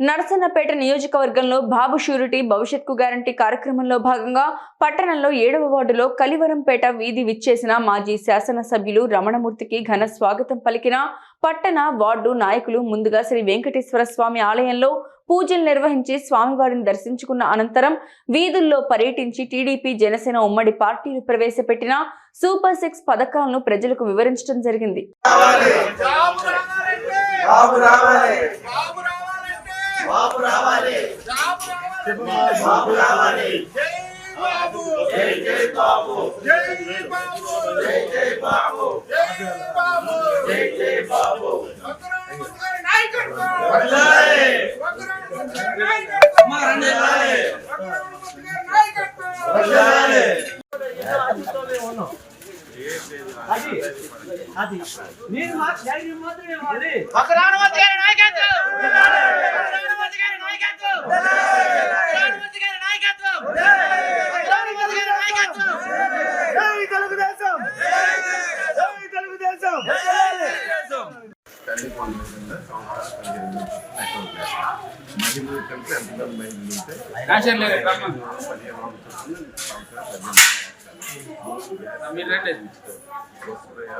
నరసన్నపేట నియోజకవర్గంలో బాబు surety భవిష్యత్కు guarantee కార్యక్రమంలో భాగంగా పట్టణంలో ఏడవ వార్డులో కలివరంపేట వీధి విచ్చేసిన మాజీ శాసనసభ్యులు రమణమూర్తికి ఘన స్వాగతం పలికిన పట్టణ వార్డు నాయకులు ముందుగా శ్రీ వెంకటేశ్వర స్వామి ఆలయంలో పూజలు నిర్వహించి స్వామివారిని దర్శించుకున్న అనంతరం వీధుల్లో పర్యటించి టీడీపీ జనసేన ఉమ్మడి పార్టీలు ప్రవేశపెట్టిన సూపర్ సిక్స్ పథకాలను ప్రజలకు వివరించడం జరిగింది. బాబు రావాలి. బాబు రావాలి. జై జై బాబు. జై బాబు. జై జై బాబు. జై బాబు జై జై బాబు వక్రాముఖి గారి నాయకత్వం వర్ధిల్లాలి. వక్రాముఖి గారి నాయకత్వం. వర్ధిల్లాలి. వక్రాముఖి గారి నాయకత్వం తల్లి పొందిన విధంగా సంవత్సరాలు మహిళలు కలిపి ఎంతమంది మహిళలు ఉంటే పదిహేను సంవత్సరాలు మీరు రండి వస్తున్నాయా